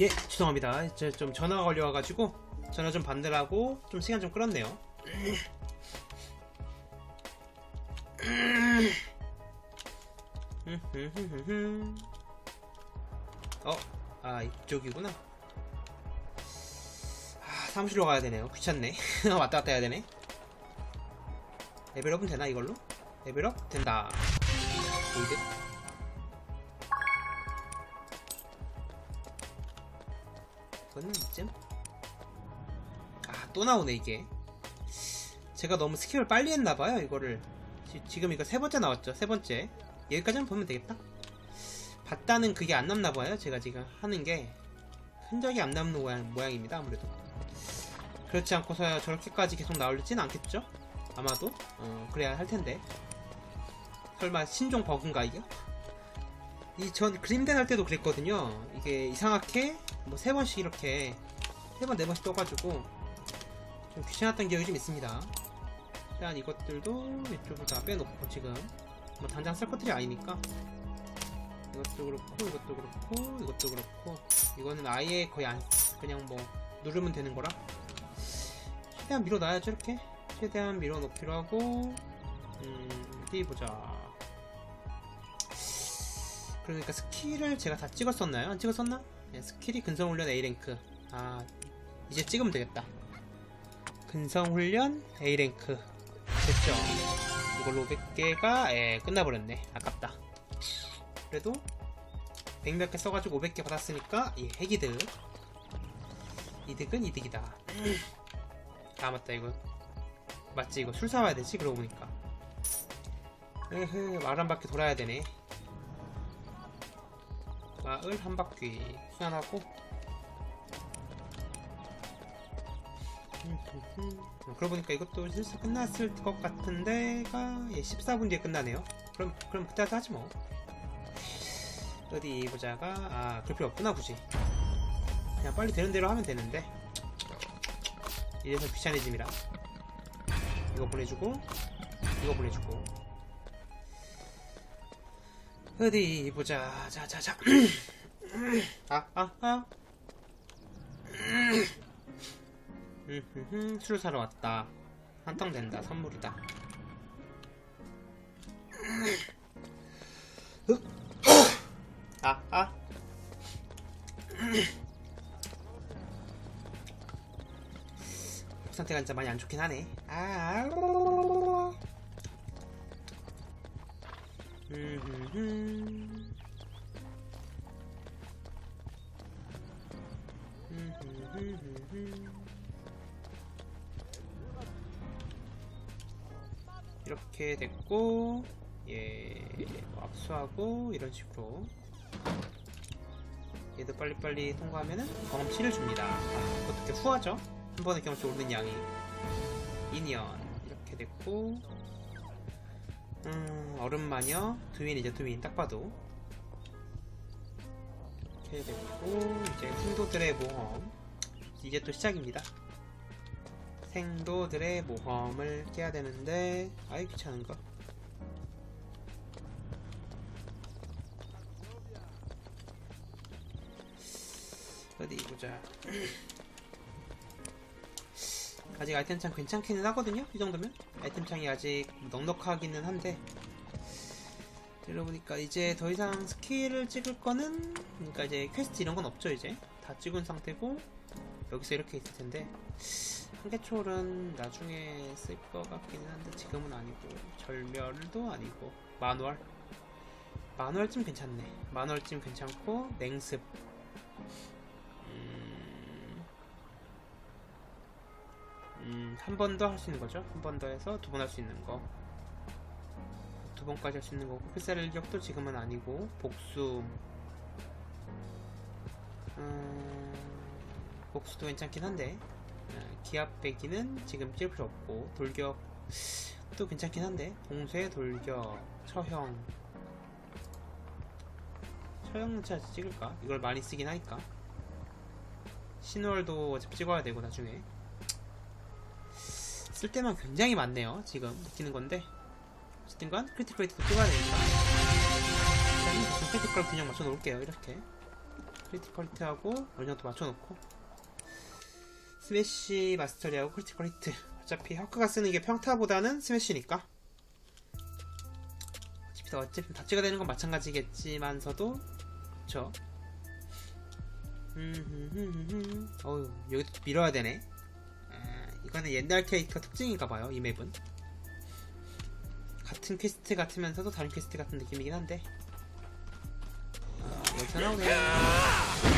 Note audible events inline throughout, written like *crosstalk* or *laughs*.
예, 죄송합니다. 저좀 전화가 걸려와가지고 전화 좀 받느라고 좀 시간 좀 끌었네요. 어, 아 이쪽이구나. 아, 사무실로 가야 되네요. 귀찮네. *laughs* 왔다 갔다 해야 되네. 레벨업은 되나 이걸로? 레벨업 된다. 이득. 이거는 이쯤? 아, 또 나오네, 이게. 제가 너무 스킵을 빨리 했나봐요, 이거를. 지, 금 이거 세 번째 나왔죠, 세 번째. 여기까지만 보면 되겠다. 봤다는 그게 안 남나봐요, 제가 지금 하는 게. 흔적이 안 남는 모양, 모양입니다, 아무래도. 그렇지 않고서야 저렇게까지 계속 나올지는 않겠죠? 아마도? 어, 그래야 할 텐데. 설마 신종 버그인가, 이게? 이 전 그림된 할 때도 그랬거든요. 이게 이상하게 뭐 세 번씩 이렇게 세 번 네 번씩 떠가지고 좀 귀찮았던 기억이 좀 있습니다. 일단 이것들도 이쪽으로 다 빼놓고 지금 뭐 당장 쓸 것들이 아니니까. 이것도 그렇고 이것도 그렇고 이것도 그렇고. 이거는 아예 거의 안 그냥 뭐 누르면 되는 거라. 최대한 밀어놔야죠 이렇게. 최대한 밀어놓기로 하고 음 어디 보자 그러니까 스킬을 제가 다 찍었었나요? 안 찍었었나? 네, 스킬이 근성훈련 A랭크. 아 이제 찍으면 되겠다. 근성훈련 A랭크. 됐죠? 이걸로 500개가 예, 끝나버렸네. 아깝다. 그래도 100몇 개 써가지고 500개 받았으니까 예, 핵이득. 이득은 이득이다. 아 맞다 이거. 맞지? 이거 술 사와야 되지? 그러고 보니까. 에흐 말한 바퀴 돌아야 되네 마을 한 바퀴 어, 그러고 보니까 이것도 실수 끝났을 것 같은데가 예, 14분 뒤에 끝나네요. 그럼 그럼 그때 하지 뭐. 어디 보자가 아 그럴 필요 없구나 굳이. 그냥 빨리 되는 대로 하면 되는데. 이래서 귀찮아짐이라 이거 보내주고 이거 보내주고 어디 보자. 자 자 자. 아 아아. 음, 술을 사러 왔다. 한탕 된다. 선물이다. 아 아. 상태가 진짜 많이 안 좋긴 하네. 아 이렇게 됐고 예뭐 압수하고 이런 식으로 얘도 빨리빨리 통과하면은 경험치를 줍니다. 아, 그것도 이렇게 후하죠? 한 번에 경험치 오르는 양이. 2년 이렇게 됐고 음, 얼음마녀 두윈이죠 두윈 딱 봐도. 이렇게 됐고 이제 생도들의 모험. 이제 또 시작입니다. 생도들의 모험을 깨야 되는데 아이 귀찮은거 어디 보자 *clears throat* 아직 아이템창 괜찮기는 하거든요? 이 정도면? 아이템창이 아직 넉넉하기는 한데. 들어보니까 이제 더 이상 스킬을 찍을 거는 그러니까 이제 퀘스트 이런 건 없죠 이제. 다 찍은 상태고 여기서 이렇게 있을 텐데. 한계초는 나중에 쓸 것 같기는 한데 지금은 아니고 절멸도 아니고 마누얼. 마누얼쯤 괜찮네. 마누얼쯤 괜찮고 맹습 음, 한 번 더 할 수 있는 거죠? 한 번 더 해서 두 번 할 수 있는 거. 두 번까지 할 수 있는 거고 필살 일격도 지금은 아니고 복수. 음, 복수도 괜찮긴 한데 어, 기압 배기는 지금 찍을 필요 없고 돌격도 괜찮긴 한데 봉쇄 돌격 처형. 처형은 진짜 찍을까? 이걸 많이 쓰긴 하니까. 신월도 어차피 찍어야 되고 나중에 쓸 때만 굉장히 많네요 지금 느끼는 건데. 어쨌든 간 크리티컬 레이트도 찍어야 되니까. 일단 크리티컬 균형 맞춰 놓을게요 이렇게. 크리티컬 히트하고 어느 정도 맞춰 놓고. 스매시 마스터리하고 크리티컬 히트 어차피 혀크가 쓰는 게 평타보다는 스매시니까. 어차피 어차피 다치가 되는 건 마찬가지겠지만서도. 그쵸? 음, 어휴 여기도 좀 밀어야 되네. 아, 이거는 옛날 캐릭터 특징인가봐요 이 맵은. 같은 퀘스트 같으면서도 다른 퀘스트 같은 느낌이긴 한데. 아, 여기서 나오네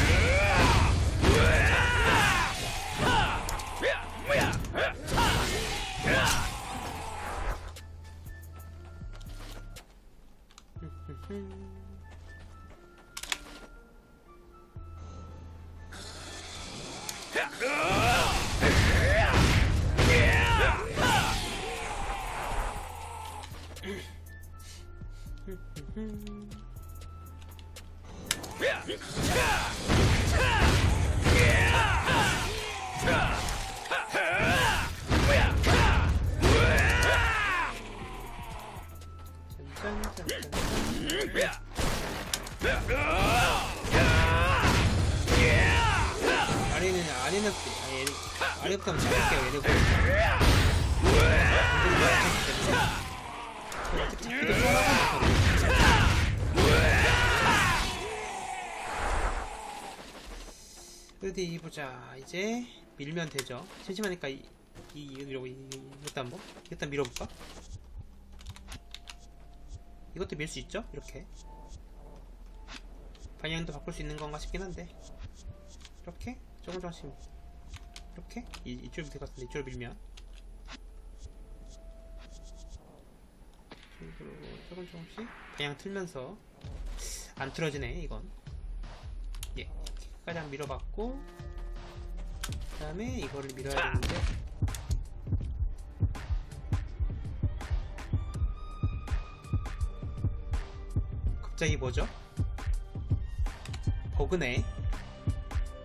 보자 이제 밀면 되죠. 심심하니까 이, 이 이러고 이, 이, 이것도 한번 일단 밀어볼까? 이것도 밀 수 있죠? 이렇게. 방향도 바꿀 수 있는 건가 싶긴 한데. 이렇게? 조금 조금씩 이렇게? 이, 이쪽 밑에 같은데 이쪽으로 밀면. 그리고 조금 조금씩 방향 틀면서 안 틀어지네 이건. 예 이렇게 가장 밀어봤고 그 다음에 이거를 밀어야 되는데. 갑자기 뭐죠? 버그네.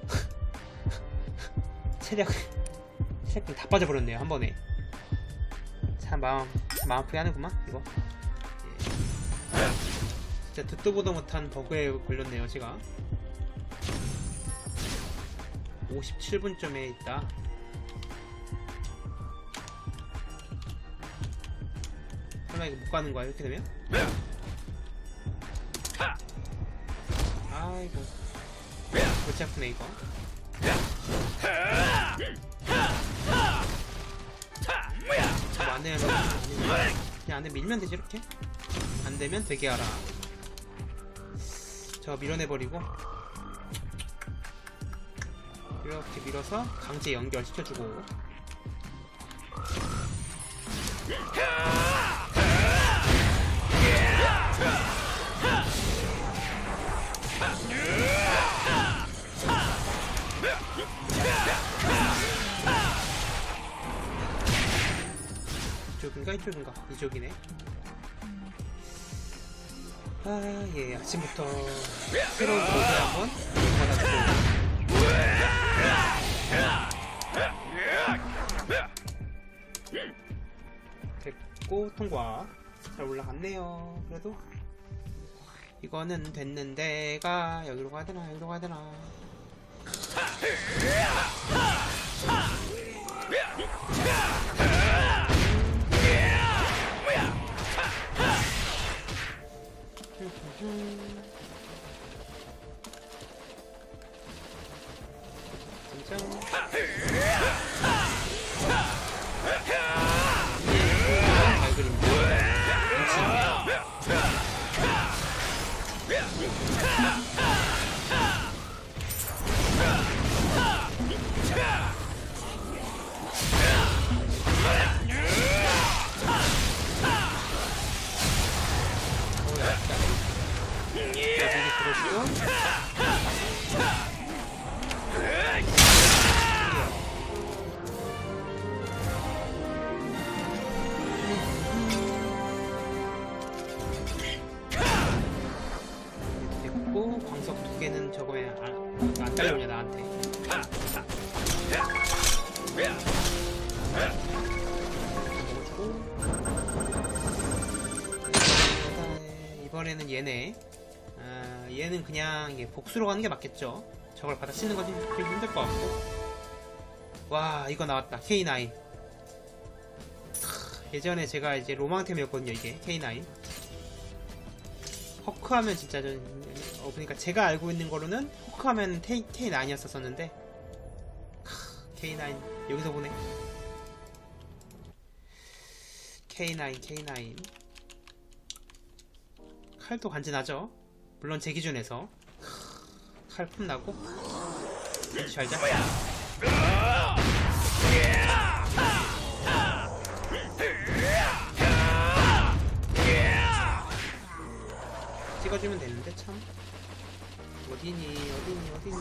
*laughs* 체력 체력이 다 빠져버렸네요 한 번에. 참 마음 마음 아프게 하는구만 이거. 예. 진짜 듣도 보도 못한 버그에 걸렸네요 제가 57분점에 있다. 설마 이거 못 가는 거야 이렇게 되면? 아이고. 골치 아프네 이거. 뭐 안되면 그냥 안에 밀면 되지 이렇게? 안되면 되게 하라. 저 밀어내버리고 이렇게 밀어서 강제 연결시켜주고. 이쪽인가 이쪽인가? 이쪽이네. 아예 아침부터 새로운 도구 한번 받아주고 됐고 통과 잘 올라갔네요. 그래도 이거는 됐는데 가 여기로 가야 되나 여기로 가야 되나. 진 됐고 광석 두 개는 저거에 안, 안 딸려오냐 나한테 이번에는 얘네 아, 얘는 그냥 복수로 가는 게 맞겠죠. 저걸 받아치는 건 좀 힘들 것 같고. 와, 이거 나왔다. K9. 크, 예전에 제가 이제 로망템이었거든요, 이게. K9. 허크하면 진짜 좀, 어, 그러니까 제가 알고 있는 거로는 허크하면 K, K9이었었는데. K9. 여기서 보네. K9, K9. 칼도 간지나죠? 물론 제 기준에서 칼 폼나고 잘 잡. 찍어주면 되는데 참 어디니 어디니 어디니.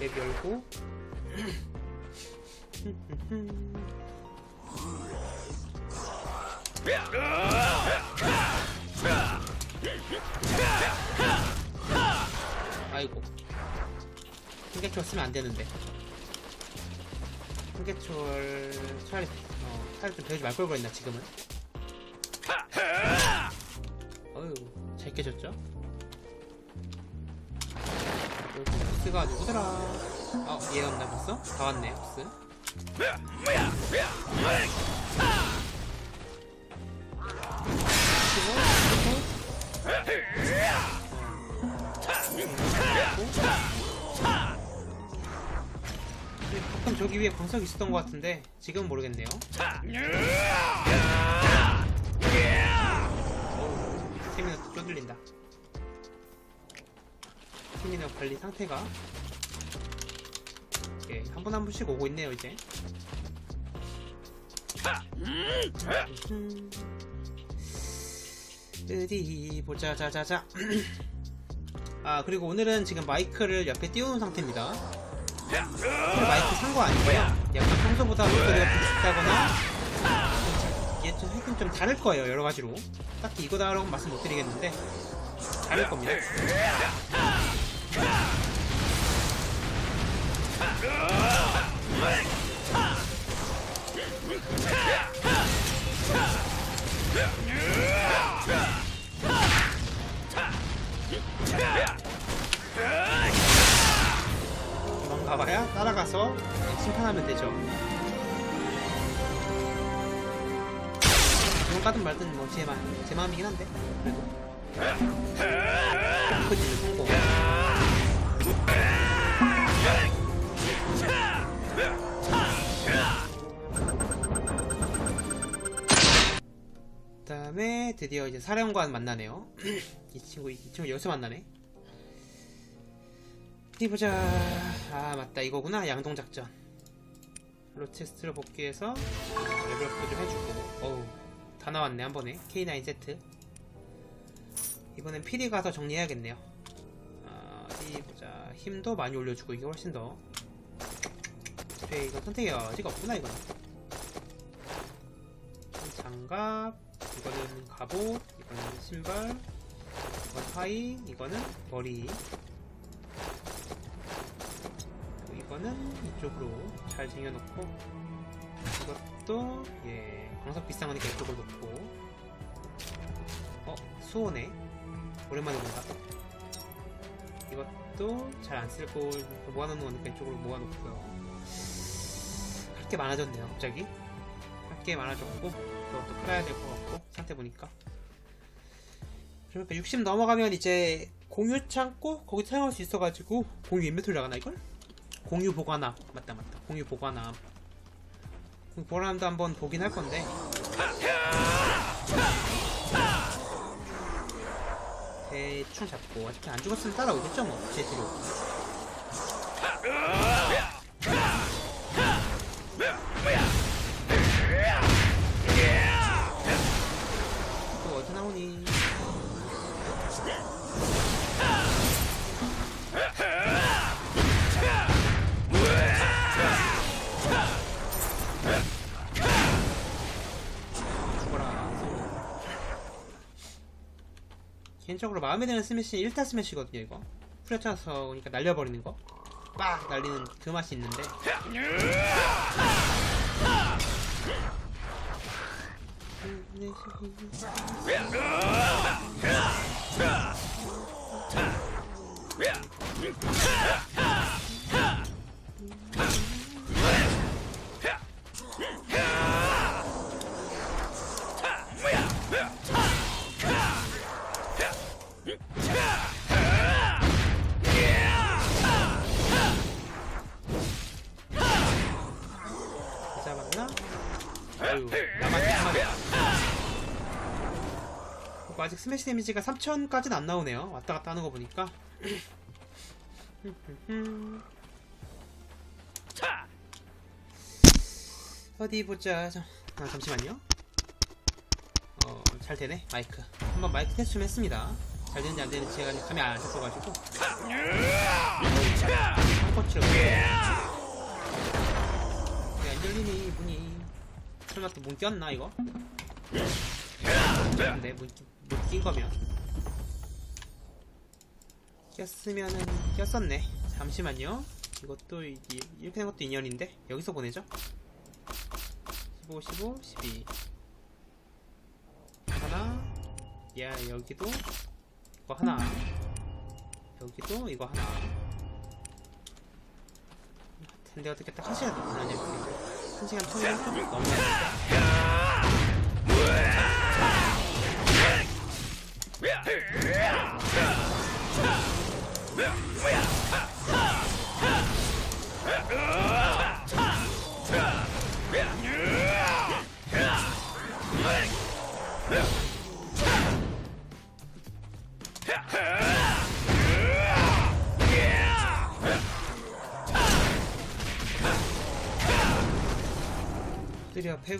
맵 열고 아이고. 한개철 쓰면 안 되는데. 한개철 차라리 어, 차라리 좀 배우지 말 걸 그랬나 지금은? 어휴 잘 깨졌죠? 흡스가 누구더라. 어 얘가 없나 벌써? 다 왔네 흡스 저기 위에 광석이 있었던 것 같은데 지금 모르겠네요. 어우, 세미너 쪼들린다. 세미너 관리 상태가 예, 한분 한 분씩 오고 있네요 이제. 음. 어디 보자 자자자. *clears throat* 아 그리고 오늘은 지금 마이크를 옆에 띄우는 상태입니다 사실 마이크 산 거 아니고요? 약간 평소보다 목소리가 비슷하거나 이게 좀 하여튼 좀 다를 거예요 여러 가지로. 딱히 이거다라고 말씀 못 드리겠는데 다를 겁니다 가봐야 따라가서 심판하면 되죠. 도망가든 말든 뭐 제 마음, 제 마음이긴 한데 그래도 크지는 고 그다음에 드디어 이제 사령관 만나네요. *clears throat* 이 친구 이 친구 여기서 만나네. 어디 보자. 아 맞다 이거구나 양동 작전. 로체스트를 복귀해서 레벨업도 좀 해주고. 어우 다 나왔네 한 번에 K9 세트. 이번엔 필이 가서 정리해야겠네요. 아, 어디 보자. 힘도 많이 올려주고 이게 훨씬 더. 그래 이거 선택의 여지가 없구나 이거는. 장갑. 이거는 갑옷. 이거는 신발. 이건 하이. 이거는 머리. 이거는 이쪽으로 잘 쟁여놓고 이것도 예 광석 비싼 거니까 이쪽으로 놓고. 어 수호네 오랜만에 본다. 이것도 잘 안 쓸고 모아놓는 거니까 이쪽으로 모아놓고요. 할 게 많아졌네요 갑자기. 할 게 많아졌고 그것도 팔아야 될 것 같고 상태 보니까. 그러니까 60 넘어가면 이제 공유 창고? 거기 사용할 수 있어가지고 공유 인벤토리 나가나 이걸? 공유 보관함. 맞다 맞다. 공유 보관함. 공유 보관함도 한번 보긴 할 건데. 대충 잡고. 어차피 안 죽었으면 따라오겠죠 뭐 제 뒤로 개인적으로 마음에 드는 스매시 1타 스매시거든요 이거. 후려쳐서 그러니까 날려버리는 거. 빡! 날리는 그 맛이 있는데 스매시 데미지가 3000까지는 안 나오네요. 왔다 갔다 하는 거 보니까. 어디 보자. 자, 아, 잠시만요. 어, 잘 되네 마이크. 한번 마이크 테스트 좀 했습니다. 잘 되는지 안 되는지 제가 감이 안 잡혀가지고. 한코치를 왜안 열리니 문이. 설마 또 문 꼈나 이거? 근데 문 낀 거면. 꼈으면은 꼈었네. 잠시만요. 이것도 이- 이- 이렇게 된 것도 인연인데? 여기서 보내죠? 15 15 12 하나. 야 여기도 이거 하나. 여기도 이거 하나. 근데 어떻게 딱한 시간 걸렸냐 한 시간 통일은 좀 너무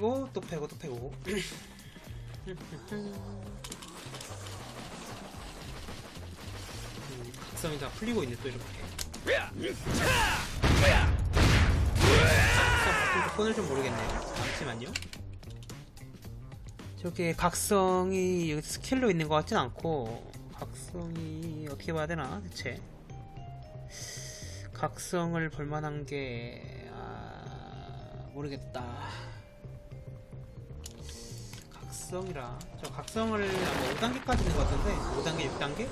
패고 또 패고 또 패고. 음, 각성이 다 풀리고 있네 또 이렇게. 조건을 좀 모르겠네요. 잠시만요. 저게 각성이 여기 스킬로 있는 것 같진 않고 각성이 어떻게 봐야 되나 대체? 각성을 볼만한 게 아, 모르겠다. 각성이라 저 각성을 아마 5단계까지 있는 것 같은데 5단계 6단계?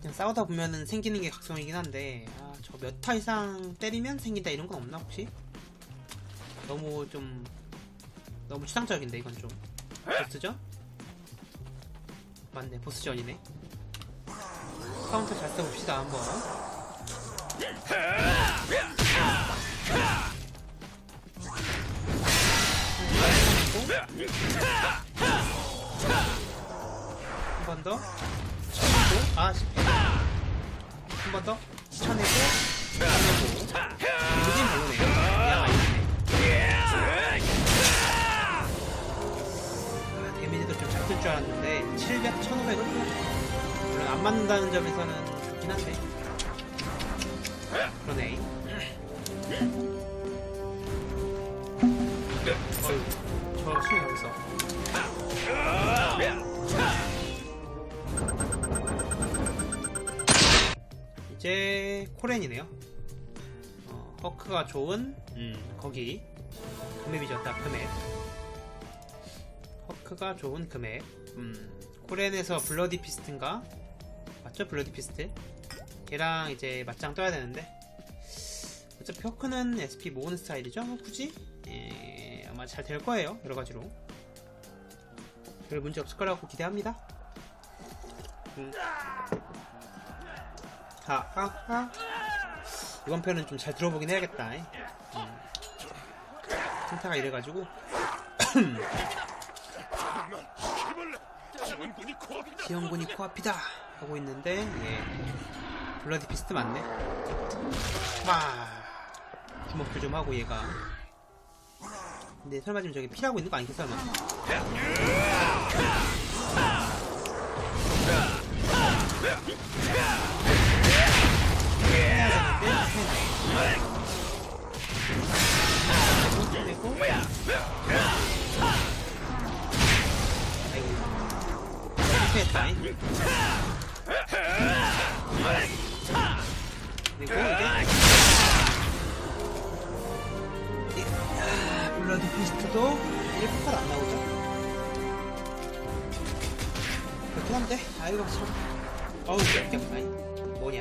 그냥 싸우다 보면은 생기는 게 각성이긴 한데 아, 저 몇 타 이상 때리면 생긴다 이런 건 없나 혹시? 너무 좀 너무 추상적인데 이건 좀 보스죠? 맞네 보스전이네 카운터 잘 써봅시다 한번 한 번 더? 쳐내고 아 한 번 더? 쳐내고 쳐내고. 무진 별로네요. 야 아, 데미지도 좀잘쓸줄 알았는데 700, 1500은 물론 안 맞는다는 점에서는 좋긴 한데 코렌이네요. 어, 허크가 좋은 음, 거기 금맵이죠, 딱 금맵. 허크가 좋은 금맵. 음, 코렌에서 블러디 피스트인가? 맞죠, 블러디 피스트? 걔랑 이제 맞짱 떠야 되는데 어차피 허크는 SP 모으는 스타일이죠, 굳이? 예, 아마 잘 될 거예요, 여러 가지로. 별 문제 없을 거라고 기대합니다. 음. 아, 아, 아. 이번 편은 좀 잘 들어보긴 해야겠다. 음. 탱타가 이래가지고 *coughs* 지원군이 코앞이다. 하고 있는데 예 블러디 피스트 맞네. 와 주먹질 좀 하고 얘가. 근데 설마 지금 저기 피라고 있는 거 아니겠어 설마? 이- 아, 블러드 피스트도 1폭발 안 나오죠? 그렇긴 한데 아이고 참 어우 역겹다 뭐냐?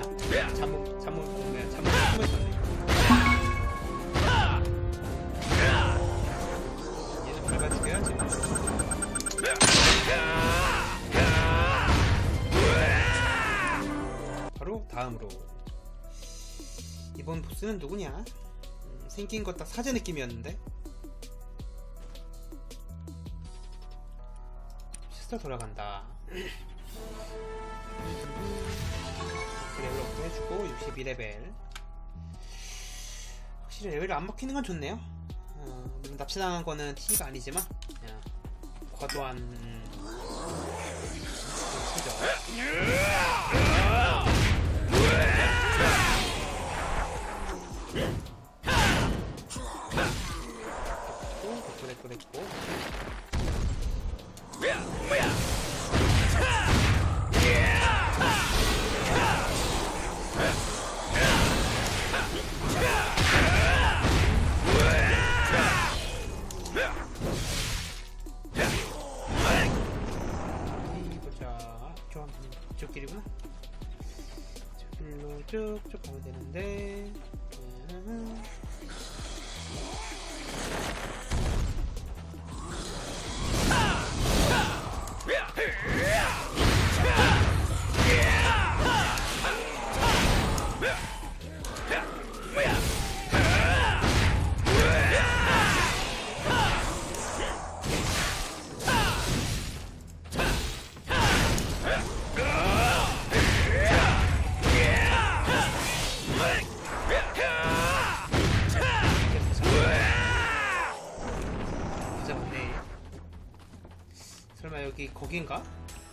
잠못 잠못 뭐야 잠못 숨어 있었네 얘는 밟아주겨야지 바로 다음으로. 이번 보스는 누구냐? 음, 생긴 것 딱 사제 느낌이었는데? 시스터 돌아간다 레벨업도 해주고 62레벨 확실히 레벨이 안 먹히는 건 좋네요 어, 납치당한 거는 T가 아니지만 그냥 과도한 음, T죠 됐고 됐고 됐고 됐고 보자 교환 이쪽 길이구나. 저길로 쭉쭉 가면 되는데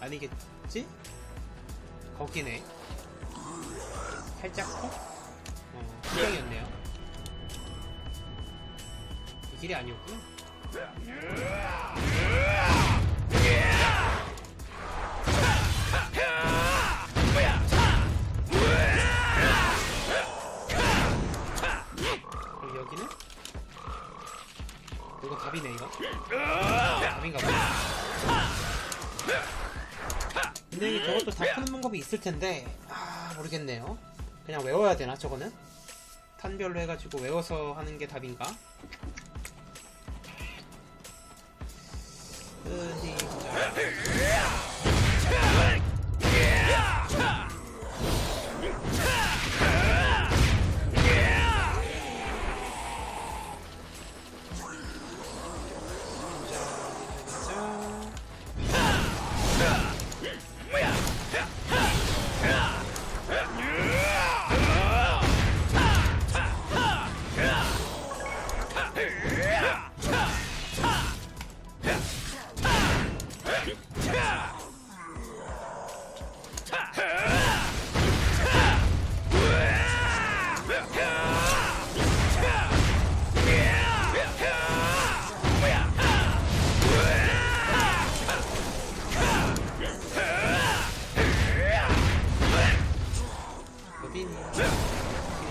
아니겠지? 거기네. 살짝 커? 어, 구경이었네요. 이 길이 아니었구나. 그럼 여기는? 이거 답이네 이거 답인가 보네 이게 저것도 다 푸는 방법이 있을 텐데 아 모르겠네요 그냥 외워야 되나 저거는? 탄별로 해가지고 외워서 하는 게 답인가? 어디